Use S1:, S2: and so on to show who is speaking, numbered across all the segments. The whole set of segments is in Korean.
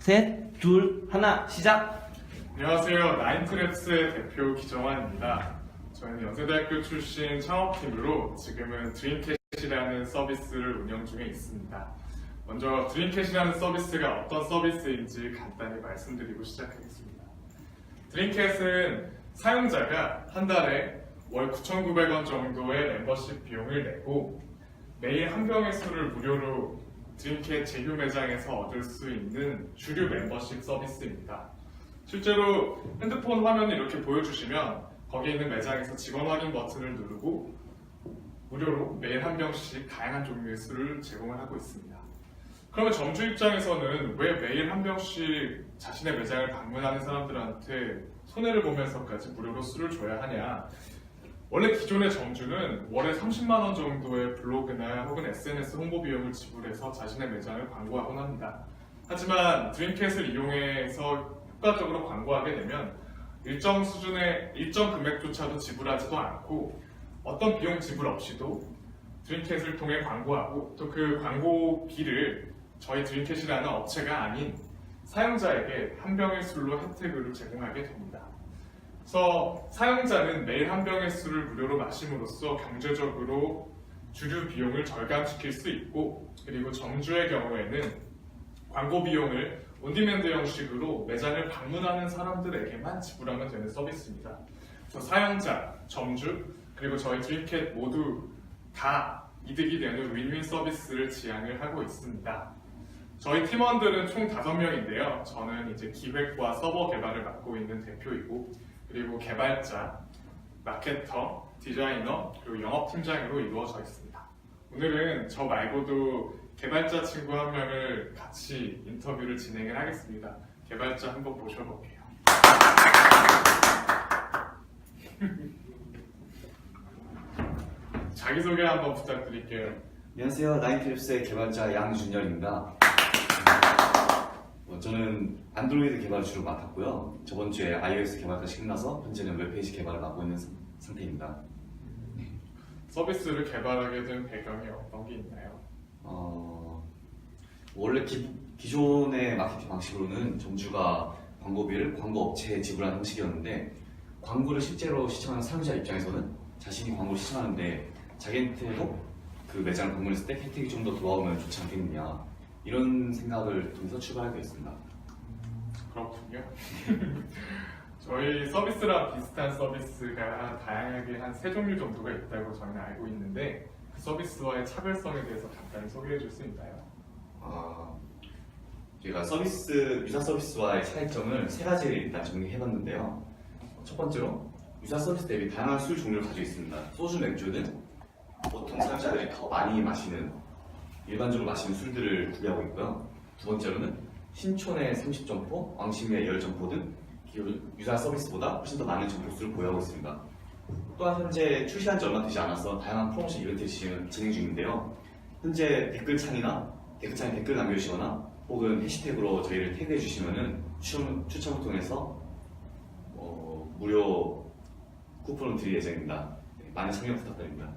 S1: 셋, 둘, 하나, 시작!
S2: 안녕하세요. 나인트랩스의 대표 기정환입니다. 저희는 연세대학교 출신 창업팀으로 지금은 드림캐시라는 서비스를 운영 중에 있습니다. 먼저 드림캐시라는 서비스가 어떤 서비스인지 간단히 말씀드리고 시작하겠습니다. 드림캐스는 사용자가 한 달에 월 9,900원 정도의 멤버십 비용을 내고 매일 한 병의 술을 무료로 드림캣 제휴 매장에서 얻을 수 있는 주류 멤버십 서비스입니다. 실제로 핸드폰 화면을 이렇게 보여주시면 거기에 있는 매장에서 직원 확인 버튼을 누르고 무료로 매일 한 병씩 다양한 종류의 술을 제공을 하고 있습니다. 그러면 점주 입장에서는 왜 매일 한 병씩 자신의 매장을 방문하는 사람들한테 손해를 보면서까지 무료로 술을 줘야 하냐? 원래 기존의 점주는 월에 30만 원 정도의 블로그나 혹은 SNS 홍보 비용을 지불해서 자신의 매장을 광고하곤 합니다. 하지만 드림캣을 이용해서 효과적으로 광고하게 되면 일정 수준의 일정 금액조차도 지불하지도 않고 어떤 비용 지불 없이도 드림캣을 통해 광고하고 또 그 광고비를 저희 드림캣이라는 업체가 아닌 사용자에게 한 병의 술로 혜택을 제공하게 됩니다. 그래서 사용자는 매일 한 병의 술을 무료로 마심으로써 경제적으로 주류 비용을 절감시킬 수 있고 그리고 점주의 경우에는 광고 비용을 온디맨드 형식으로 매장을 방문하는 사람들에게만 지불하면 되는 서비스입니다. 그래서 사용자, 점주, 그리고 저희 드림캣 모두 다 이득이 되는 윈윈 서비스를 지향을 하고 있습니다. 저희 팀원들은 총 5명인데요. 저는 이제 기획과 서버 개발을 맡고 있는 대표이고 그리고 개발자, 마케터, 디자이너, 그리고 영업팀장으로 이루어져 있습니다. 오늘은 저 말고도 개발자 친구 한 명을 같이 인터뷰를 진행을 하겠습니다. 개발자 한번 모셔볼게요. 자기소개 한번 부탁드릴게요.
S3: 안녕하세요. 나인트랩스의 개발자 양준열입니다. 어, 저는 안드로이드 개발을 주로 맡았고요. 저번 주에 iOS 개발까지 끝나서 현재는 웹페이지 개발을 맡고 있는 상- 상태입니다.
S2: 서비스를 개발하게 된 배경이 어떤 게 있나요?
S3: 어, 원래 기, 기존의 마케팅 방식으로는 점주가 광고비를 광고 업체에 지불하는 형식이었는데 광고를 실제로 시청하는 사용자 입장에서는 자신이 광고를 시청하는데 자기한테도 그 매장을 방문했을 때 혜택이 좀 더 돌아오면 좋지 않겠느냐 이런 생각을 통해서 출발하게 됐습니다.
S2: 그렇군요. 저희 서비스랑 비슷한 서비스가 다양하게 한 세 종류 정도가 있다고 저희는 알고 있는데 그 서비스와의 차별성에 대해서 간단히 소개해 줄 수 있나요?
S3: 아, 저희가 서비스, 유사 서비스와의 차이점을 세 가지를 일단 정리해봤는데요. 첫 번째로 유사 서비스 대비 다양한 술 종류를 가지고 있습니다. 소주, 맥주는 보통 사용자들이 더 많이 마시는 일반적으로 마시는 술들을 구비하고 있고요. 두 번째로는 신촌의 30점포, 왕십리의 10점포 등 유사 서비스보다 훨씬 더 많은 점포 수를 보유하고 있습니다. 또한 현재 출시한 지 얼마 되지 않아서 다양한 프로모션 이벤트를 진행 중인데요. 현재 댓글창이나 댓글창에 댓글 남겨주시거나 혹은 해시태그로 저희를 태그해 주시면은 추첨, 추첨을 통해서 어, 무료 쿠폰을 드릴 예정입니다. 네, 많은 참여 부탁드립니다.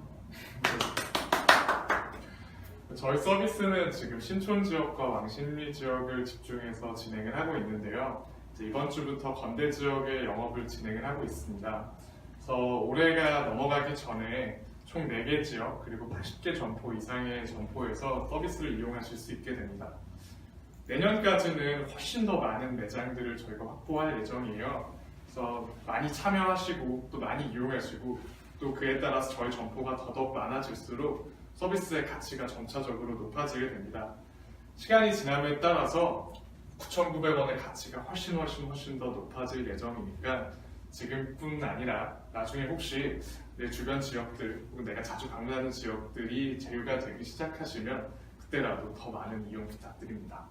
S2: 저희 서비스는 지금 신촌 지역과 왕십리 지역을 집중해서 진행을 하고 있는데요. 이번 주부터 건대 지역의 영업을 진행을 하고 있습니다. 그래서 올해가 넘어가기 전에 총 4개 지역 그리고 80개 점포 이상의 점포에서 서비스를 이용하실 수 있게 됩니다. 내년까지는 훨씬 더 많은 매장들을 저희가 확보할 예정이에요. 그래서 많이 참여하시고 또 많이 이용하시고 또 그에 따라서 저희 점포가 더더욱 많아질수록 서비스의 가치가 점차적으로 높아지게 됩니다. 시간이 지남에 따라서 9,900원의 가치가 훨씬 훨씬 훨씬 더 높아질 예정이니까 지금뿐 아니라 나중에 혹시 내 주변 지역들 혹은 내가 자주 방문하는 지역들이 제휴가 되기 시작하시면 그때라도 더 많은 이용 부탁드립니다.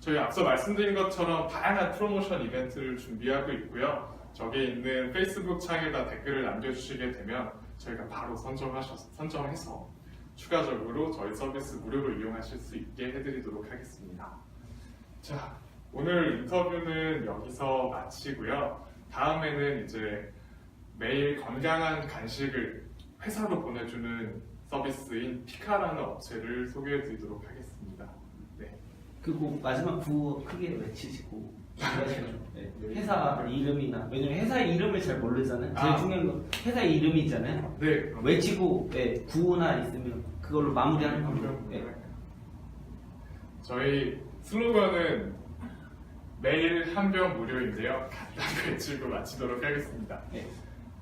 S2: 저희 앞서 말씀드린 것처럼 다양한 프로모션 이벤트를 준비하고 있고요. 저기에 있는 페이스북 창에다 댓글을 남겨주시게 되면 저희가 바로 선정하셔, 선정해서 추가적으로 저희 서비스 무료로 이용하실 수 있게 해드리도록 하겠습니다. 자, 오늘 인터뷰는 여기서 마치고요. 다음에는 이제 매일 건강한 간식을 회사로 보내주는 서비스인 피카라는 업체를 소개해드리도록 하겠습니다. 네.
S1: 그리고 마지막 구호 크게 외치시고 네, 회사 이름이나 왜냐면 회사 이름을 잘 모르잖아요. 제일
S2: 아.
S1: 중요한 건 회사 이름이잖아요.
S2: 네. 그럼
S1: 외치고 네, 구호나 있으면 그걸로 마무리하는 걸로. 네.
S2: 저희 슬로건은 매일 한 병 무료인데요. 간단히 외치고 마치도록 하겠습니다.
S1: 네.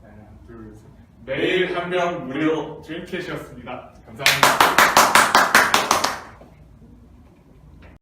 S2: 하나, 둘, 셋. 매일 한 병 무료 드림캐시였습니다. 감사합니다.